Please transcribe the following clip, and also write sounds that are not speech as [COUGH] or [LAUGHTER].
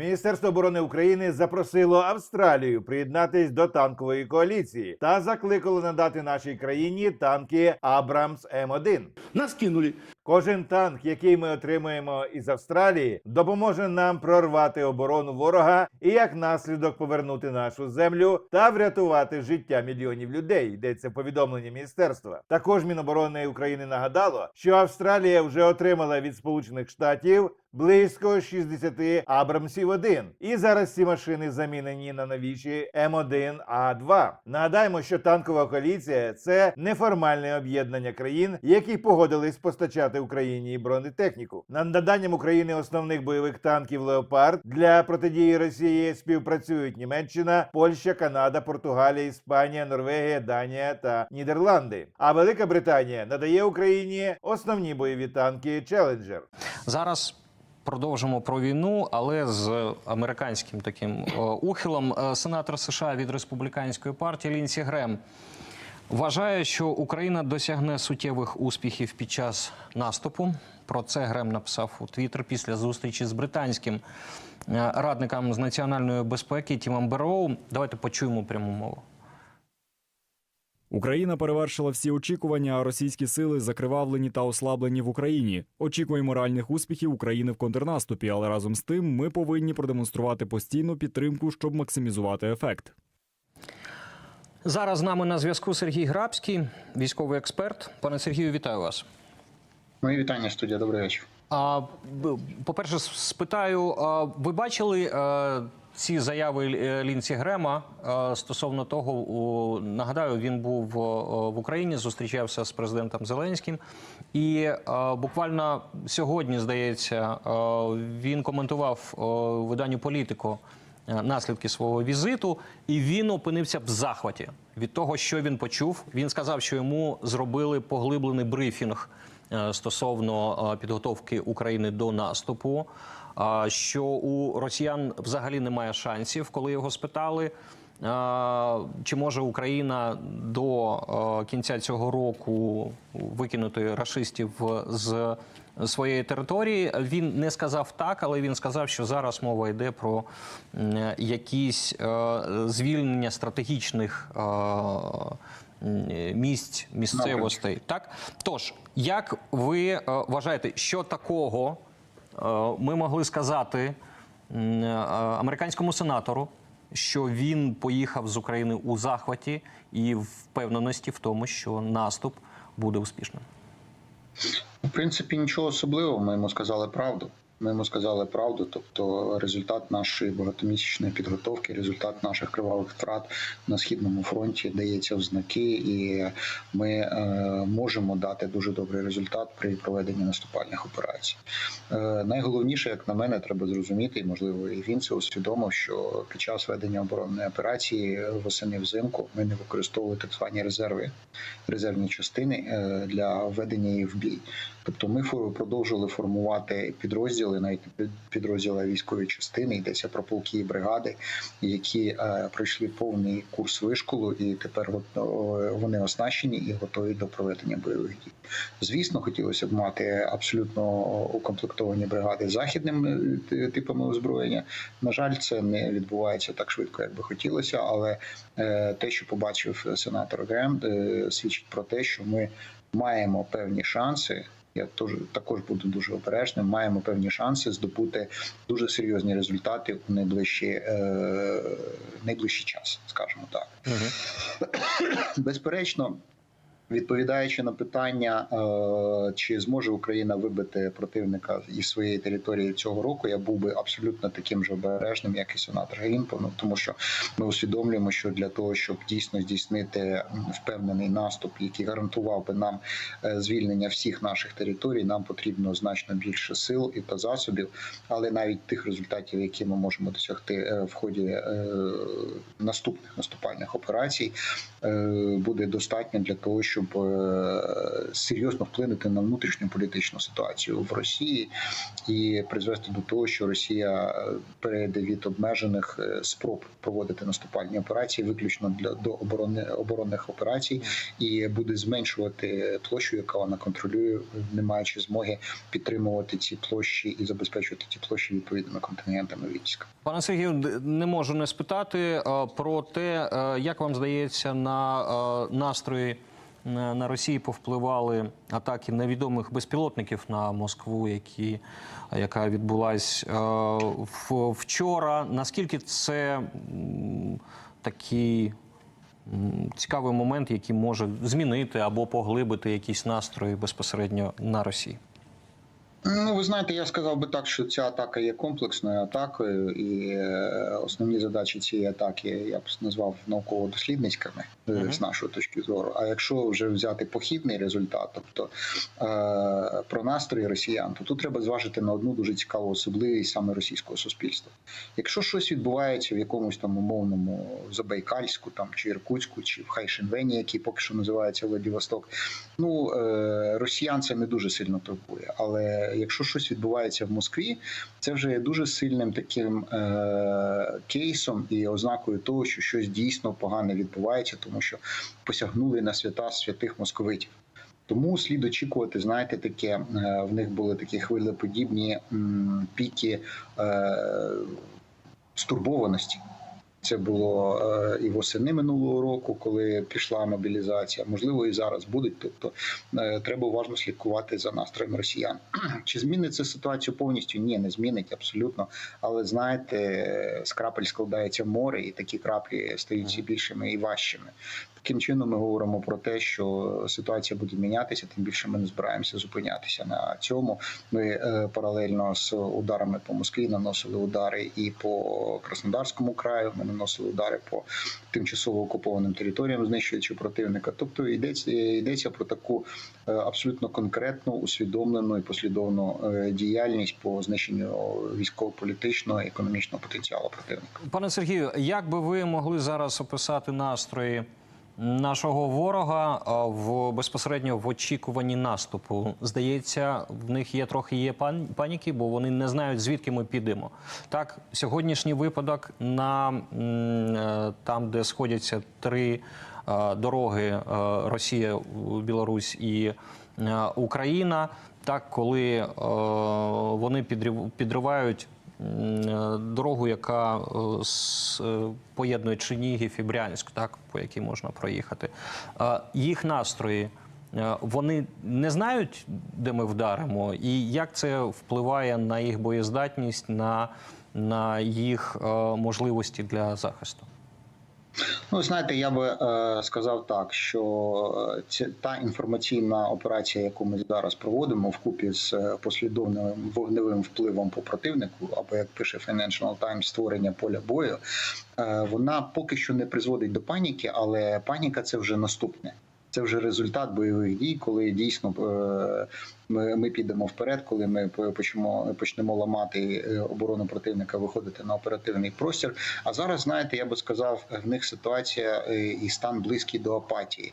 Міністерство оборони України запросило Австралію приєднатись до танкової коаліції та закликало надати нашій країні танки Абрамс М1. Нас кинули. Кожен танк, який ми отримаємо із Австралії, допоможе нам прорвати оборону ворога і як наслідок повернути нашу землю та врятувати життя мільйонів людей. Йдеться в повідомленні міністерства. Також Міноборони України нагадало, що Австралія вже отримала від Сполучених Штатів близько 60 Абрамсів 1 І зараз ці машини замінені на новіші М1 А2. Нагадаємо, що танкова коаліція це неформальне об'єднання країн, які погодились постачати Україні бронетехніку. Над наданням України основних бойових танків Леопард для протидії Росії співпрацюють Німеччина, Польща, Канада, Португалія, Іспанія, Норвегія, Данія та Нідерланди. А Велика Британія надає Україні основні бойові танки Челенджер. Зараз продовжимо про війну, але з американським таким е, ухилом. Е, Сенатор США від республіканської партії Лінсі Грем вважає, що Україна досягне суттєвих успіхів під час наступу. Про це Грем написав у Твіттер після зустрічі з британським е, радником з національної безпеки Тімом Бероу. Давайте почуємо пряму мову. Україна перевершила всі очікування, а російські сили закривавлені та ослаблені в Україні. Очікуємо реальних успіхів України в контрнаступі, але разом з тим ми повинні продемонструвати постійну підтримку, щоб максимізувати ефект. Зараз з нами на зв'язку Сергій Грабський, військовий експерт. Пане Сергію, вітаю вас. Мої вітання, студія. Добрий вечір. А, по-перше, спитаю, а, ви бачили е, ці заяви Лі- Лінсі Грема е, стосовно того, о, нагадаю, він був в Україні, зустрічався з президентом Зеленським, і е, буквально сьогодні, здається, е, він коментував виданню політико е, наслідки свого візиту, і він опинився в захваті від того, що він почув. Він сказав, що йому зробили поглиблений брифінг е, стосовно е, підготовки України до наступу. Що у росіян взагалі немає шансів, коли його спитали, чи може Україна до е, кінця цього року викинути рашистів з своєї території. Він не сказав так, але він сказав, що зараз мова йде про якісь е, звільнення стратегічних е, місць місцевостей. Так, тож, як ви е, вважаєте, що такого е, ми могли сказати е, американському сенатору, що він поїхав з України у захваті і впевненості в тому, що наступ буде успішним? В принципі, нічого особливого. Ми йому сказали правду. Ми йому сказали правду, тобто результат нашої багатомісячної підготовки, результат наших кривавих втрат на східному фронті дається в і ми е, можемо дати дуже добрий результат при проведенні наступальних операцій. Е, найголовніше, як на мене, треба зрозуміти, і можливо, і він це усвідомив, що під час ведення оборонної операції восени взимку ми не використовували так звані резерви, резервні частини е, для введення її в бій. Тобто ми продовжили формувати підрозділи, навіть під- підрозділи військові частини, йдеться про полки і бригади, які е, пройшли повний курс вишколу, і тепер вони оснащені і готові до проведення бойових дій. Звісно, хотілося б мати абсолютно укомплектовані бригади західними е, типами озброєння. На жаль, це не відбувається так швидко, як би хотілося, але е, те, що побачив сенатор Грем, свідчить про те, що ми маємо певні шанси. Я теж також буду дуже обережним. Маємо певні шанси здобути дуже серйозні результати у найближчі, е, найближчий час, скажімо так. Безперечно, відповідаючи на питання, е, чи зможе Україна вибити противника із своєї території цього року, я був би абсолютно таким же обережним, як і сенатор Грінпов, ну, тому що ми усвідомлюємо, що для того, щоб дійсно здійснити впевнений наступ, який гарантував би нам е, звільнення всіх наших територій, нам потрібно значно більше сил і та засобів, але навіть тих результатів, які ми можемо досягти е, в ході наступних наступальних операцій, буде достатньо для того, щоб щоб е, серйозно вплинути на внутрішню політичну ситуацію в Росії і призвести до того, що Росія е, перейде від обмежених е, спроб проводити наступальні операції, виключно для до оборони оборонних операцій, і буде зменшувати площу, яка вона контролює, не маючи змоги підтримувати ці площі і забезпечувати ці площі відповідними контингентами військ. Пане Сергію, не можу не спитати про те, як вам здається, на настрої на Росії повпливали атаки невідомих безпілотників на Москву, які, яка відбулась е, вчора. Наскільки це такий цікавий момент, який може змінити або поглибити якісь настрої безпосередньо на Росії? Ну, ви знаєте, я сказав би так, що ця атака є комплексною атакою, і е, основні задачі цієї атаки я б назвав науково-дослідницькими е, Мгм. з нашої точки зору. А якщо вже взяти похідний результат, тобто е, про настрої росіян, то тут треба зважити на одну дуже цікаву особливість саме російського суспільства. Якщо щось відбувається в якомусь там умовному Забайкальську, там чи Іркутську, чи в Хайшинвені, який поки що називається Владивосток, ну е, росіян це не дуже сильно турбує. Але якщо щось відбувається в Москві, це вже є дуже сильним таким е, кейсом і ознакою того, що щось дійсно погане відбувається, тому що посягнули на свята святих московитів. Тому слід очікувати, знаєте, таке е, в них були такі хвилеподібні піки е, стурбованості. Це було е, і восени минулого року, коли пішла мобілізація. Можливо, і зараз будуть. Тобто е, треба уважно слідкувати за настроєм росіян. [CLEARS THROAT] Чи змінить це ситуацію повністю? Ні, не змінить абсолютно. Але знаєте, з крапель складається море, і такі краплі стають всі більшими і важчими. Таким чином, ми говоримо про те, що ситуація буде мінятися, тим більше ми не збираємося зупинятися на цьому. Ми е, паралельно з ударами по Москві наносили удари і по Краснодарському краю. Ми наносили удари по тимчасово окупованим територіям, знищуючи противника. Тобто йдеться йдеться про таку е, абсолютно конкретну, усвідомлену і послідовну е, діяльність по знищенню військово-політичного і економічного потенціалу противника. Пане Сергію, як би ви могли зараз описати настрої нашого ворога в безпосередньо в очікуванні наступу? Здається, в них є трохи є паніки, бо вони не знають звідки ми підемо. Так, сьогоднішній випадок на е, там, де сходяться три е, дороги е, Росія, Білорусь і Україна. Так, коли вони підривають дорогу, яка е, е, поєднує Чернігів і Брянськ, так, по якій можна проїхати. Е, Їх настрої. е, Вони не знають, де ми вдаримо, і як це впливає на їх боєздатність, на, на їх е, можливості для захисту. Ну, знаєте, я би е, сказав так, що ця це та інформаційна операція, яку ми зараз проводимо, вкупі з е, послідовним вогневим впливом по противнику, або як пише Financial Times, створення поля бою, е, вона поки що не призводить до паніки, але паніка це вже наступне. Це вже результат бойових дій, коли дійсно е, ми, підемо вперед, коли ми почнемо, почнемо ламати е, оборону противника, виходити на оперативний простір. А зараз, знаєте, я би сказав, в них ситуація е, і стан близький до апатії.